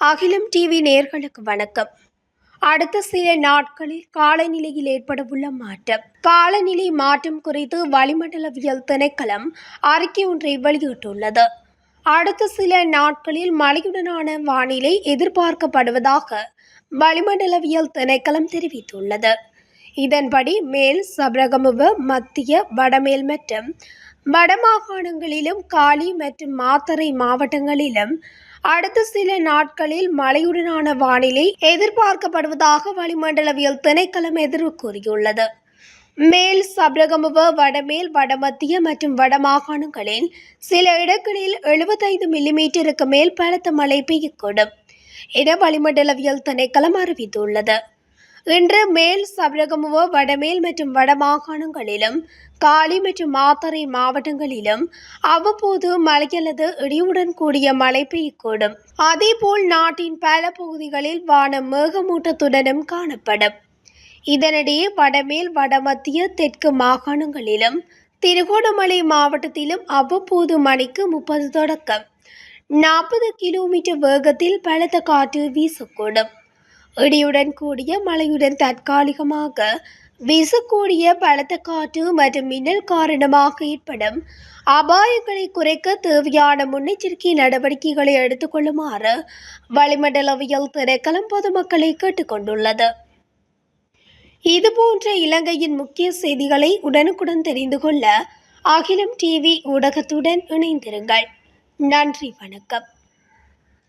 அகிலம் டிவி நேர்களுக்கு வணக்கம். அடுத்த சில நாட்களில் காலநிலையில் ஏற்படவுள்ள மாற்றம். காலநிலை மாற்றம் குறித்து வளிமண்டலவியல் திணைக்களம் அறிக்கை ஒன்றை வெளியிட்டுள்ளது. அடுத்த சில நாட்களில் மழையுடனான வானிலை எதிர்பார்க்கப்படுவதாக வளிமண்டலவியல் திணைக்களம் தெரிவித்துள்ளது. இதன்படி மேல் சபரகமுவ மத்திய வடமேல் மற்றும் வடமாகாணங்களிலும் காலி மற்றும் மாத்தறை மாவட்டங்களிலும் அடுத்த சில நாட்களில் மழையுடனான வானிலை எதிர்பார்க்கப்படுவதாக வளிமண்டலவியல் திணைக்களம் எதிர்வு கூறியுள்ளது. மேல் சபரகமுவ வடமேல் வடமத்திய மற்றும் வடமாகாணங்களில் சில இடங்களில் எழுபத்தைந்து மில்லிமீட்டருக்கு மேல் பலத்த மழை பெய்யக்கூடும் என வளிமண்டலவியல் திணைக்களம் அறிவித்துள்ளது. இன்று மேல் தமிழகமோ வடமேல் மற்றும் வடமாகாணங்களிலும் காலி மற்றும் மாத்தறை மாவட்டங்களிலும் அவ்வப்போது மழை அல்லது இடியுடன் கூடிய மழை பெய்யக்கூடும். அதேபோல் நாட்டின் பல பகுதிகளில் வானம் மேகமூட்டத்துடனும் காணப்படும். இதனிடையே வடமேல் வடமத்திய தெற்கு மாகாணங்களிலும் திருகோணமலை மாவட்டத்திலும் அவ்வப்போது மணிக்கு முப்பது தொடக்கம். நாற்பது கிலோமீட்டர் வேகத்தில் பலத்த காற்று வீசக்கூடும். இடியுடன் கூடிய மழையுடன் தற்காலிகமாக வீசக்கூடிய பலத்த காற்று மற்றும் மின்னல் காரணமாக ஏற்படும் அபாயங்களை குறைக்க தேவையான முன்னெச்சரிக்கை நடவடிக்கைகளை எடுத்துக்கொள்ளுமாறு வளிமண்டலவியல் திணைக்களம் பொதுமக்களை கேட்டுக்கொண்டுள்ளது இதுபோன்ற இலங்கையின் முக்கிய செய்திகளை உடனுக்குடன் தெரிந்து கொள்ள அகிலம் டிவி ஊடகத்துடன் இணைந்திருங்கள். நன்றி வணக்கம்.